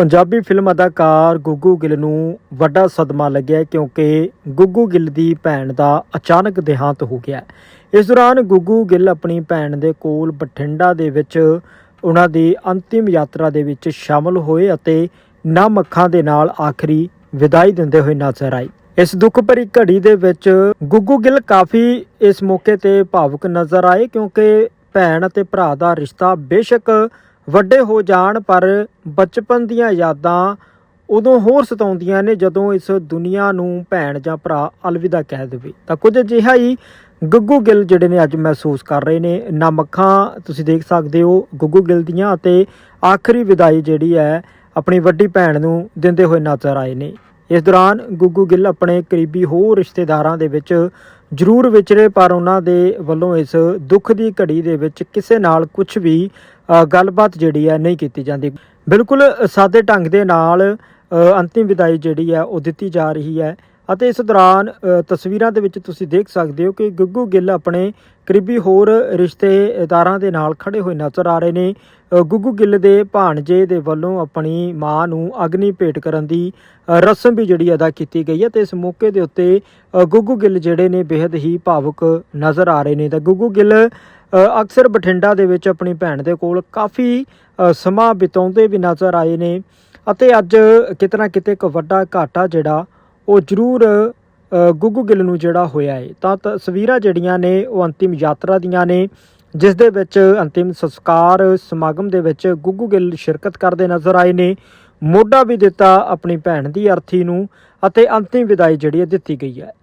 Punjabi film ਅਦਾਕਾਰ ਗੁੱਗੂ ਗਿੱਲ ਨੂੰ ਵੱਡਾ ਸਦਮਾ ਲੱਗਿਆ ਕਿਉਂਕਿ ਗੁੱਗੂ ਗਿੱਲ ਦੀ ਭੈਣ ਦਾ ਅਚਾਨਕ ਦੇਹਾਂਤ ਹੋ ਗਿਆ ਇਸ ਦੌਰਾਨ ਗੁੱਗੂ ਗਿੱਲ ਆਪਣੀ ਭੈਣ ਦੇ ਕੋਲ ਬਠਿੰਡਾ ਦੇ ਵਿੱਚ ਉਹਨਾਂ ਦੀ ਅੰਤਿਮ ਯਾਤਰਾ ਦੇ ਵਿੱਚ ਸ਼ਾਮਲ ਹੋਏ ਅਤੇ ਨਮ ਅੱਖਾਂ ਦੇ ਨਾਲ ਆਖਰੀ ਵਿਦਾਈ ਦਿੰਦੇ ਹੋਏ ਨਜ਼ਰ ਆਏ। ਇਸ ਦੁੱਖ ਭਰੀ ਘੜੀ ਦੇ ਵਿੱਚ ਗੁੱਗੂ ਗਿੱਲ ਕਾਫੀ ਇਸ ਮੌਕੇ ਤੇ ਭਾਵੁਕ ਨਜ਼ਰ ਆਏ ਕਿਉਂਕਿ ਭੈਣ ਅਤੇ ਭਰਾ ਦਾ ਰਿਸ਼ਤਾ ਬੇਸ਼ੱਕ ਵੱਡੇ ਹੋ ਜਾਣ, ਪਰ ਬਚਪਨ ਦੀਆਂ ਯਾਦਾਂ ਉਦੋਂ ਹੋਰ ਸਤਾਉਂਦੀਆਂ ਨੇ ਜਦੋਂ ਇਸ ਦੁਨੀਆ ਨੂੰ ਭੈਣ ਜਾਂ ਭਰਾ ਅਲਵਿਦਾ ਕਹਿ ਦੇਵੇ। ਤਾਂ ਕੁਝ ਅਜਿਹਾ ਹੀ ਗੱਗੂ ਗਿੱਲ ਜਿਹੜੇ ਨੇ ਅੱਜ ਮਹਿਸੂਸ ਕਰ ਰਹੇ ਨੇ। ਨਮ ਅੱਖਾਂ ਤੁਸੀਂ ਦੇਖ ਸਕਦੇ ਹੋ ਗੱਗੂ ਗਿੱਲ ਦੀਆਂ ਅਤੇ ਆਖਰੀ ਵਿਦਾਈ ਜਿਹੜੀ ਹੈ, ਆਪਣੀ ਵੱਡੀ ਭੈਣ ਨੂੰ ਦਿੰਦੇ ਹੋਏ ਨਜ਼ਰ ਆਏ ਨੇ। ਇਸ ਦੌਰਾਨ ਗੁੱਗੂ ਗਿੱਲ ਆਪਣੇ ਕਰੀਬੀ ਹੋਰ ਰਿਸ਼ਤੇਦਾਰਾਂ ਦੇ ਵਿੱਚ ਜ਼ਰੂਰ ਵਿਚਰੇ, ਪਰ ਉਹਨਾਂ ਦੇ ਵੱਲੋਂ ਇਸ ਦੁੱਖ ਦੀ ਘੜੀ ਦੇ ਵਿੱਚ ਕਿਸੇ ਨਾਲ ਕੁਝ ਵੀ ਗੱਲਬਾਤ ਜਿਹੜੀ ਹੈ ਨਹੀਂ ਕੀਤੀ ਜਾਂਦੀ। ਬਿਲਕੁਲ ਸਾਦੇ ਢੰਗ ਦੇ ਨਾਲ ਅੰਤਿਮ ਵਿਦਾਈ ਜਿਹੜੀ ਹੈ ਉਹ ਦਿੱਤੀ ਜਾ ਰਹੀ ਹੈ। ਅਤੇ ਇਸ ਦੌਰਾਨ ਤਸਵੀਰਾਂ ਦੇ ਵਿੱਚ ਤੁਸੀਂ ਦੇਖ ਸਕਦੇ ਹੋ ਕਿ ਗੁੱਗੂ ਗਿੱਲ ਆਪਣੇ ਕਰੀਬੀ ਹੋਰ ਰਿਸ਼ਤੇਦਾਰਾਂ ਦੇ ਨਾਲ ਖੜੇ ਹੋਏ ਨਜ਼ਰ ਆ ਰਹੇ ਨੇ। ਗੁੱਗੂ ਗਿੱਲ ਦੇ ਭਾਣਜੇ ਦੇ ਵੱਲੋਂ ਆਪਣੀ ਮਾਂ ਨੂੰ ਅਗਨੀ ਭੇਟ ਕਰਨ ਦੀ ਰਸਮ ਵੀ ਜਿਹੜੀ ਅਦਾ ਕੀਤੀ ਗਈ ਹੈ ਤੇ ਇਸ ਮੌਕੇ ਦੇ ਉੱਤੇ ਗੁੱਗੂ ਗਿੱਲ ਜਿਹੜੇ ਨੇ ਬੇहद ਹੀ ਭਾਵੁਕ ਨਜ਼ਰ ਆ ਰਹੇ ਨੇ। ਤਾਂ ਗੁੱਗੂ ਗਿੱਲ ਅਕਸਰ ਬਠਿੰਡਾ ਦੇ ਵਿੱਚ ਆਪਣੀ ਭੈਣ ਦੇ ਕੋਲ ਕਾਫੀ ਸਮਾਂ ਬਿਤਾਉਂਦੇ ਵੀ ਨਜ਼ਰ ਆਏ ਨੇ ਅਤੇ ਅੱਜ ਕਿਤੇ ਨਾ ਕਿਤੇ ਇੱਕ ਵੱਡਾ ਘਾਟਾ ਜਿਹੜਾ ਉਹ ਜ਼ਰੂਰ ਗੁੱਗੂ ਗਿੱਲ ਨੂੰ ਜਿਹੜਾ ਹੋਇਆ ਹੈ ਤਾਂ ਤਸਵੀਰਾਂ ਜਿਹੜੀਆਂ ਨੇ, ਉਹ ਅੰਤਿਮ ਯਾਤਰਾ ਦੀਆਂ ਨੇ, ਜਿਸ ਦੇ ਵਿੱਚ ਅੰਤਿਮ ਸੰਸਕਾਰ ਸਮਾਗਮ ਦੇ ਵਿੱਚ ਗੁੱਗੂ ਗਿੱਲ ਸ਼ਿਰਕਤ ਕਰਦੇ ਨਜ਼ਰ ਆਏ ਨੇ। ਮੋਢਾ ਵੀ ਦਿੱਤਾ ਆਪਣੀ ਭੈਣ ਦੀ ਅਰਥੀ ਨੂੰ ਅਤੇ ਅੰਤਿਮ ਵਿਦਾਈ ਜਿਹੜੀ ਹੈ ਦਿੱਤੀ ਗਈ ਹੈ।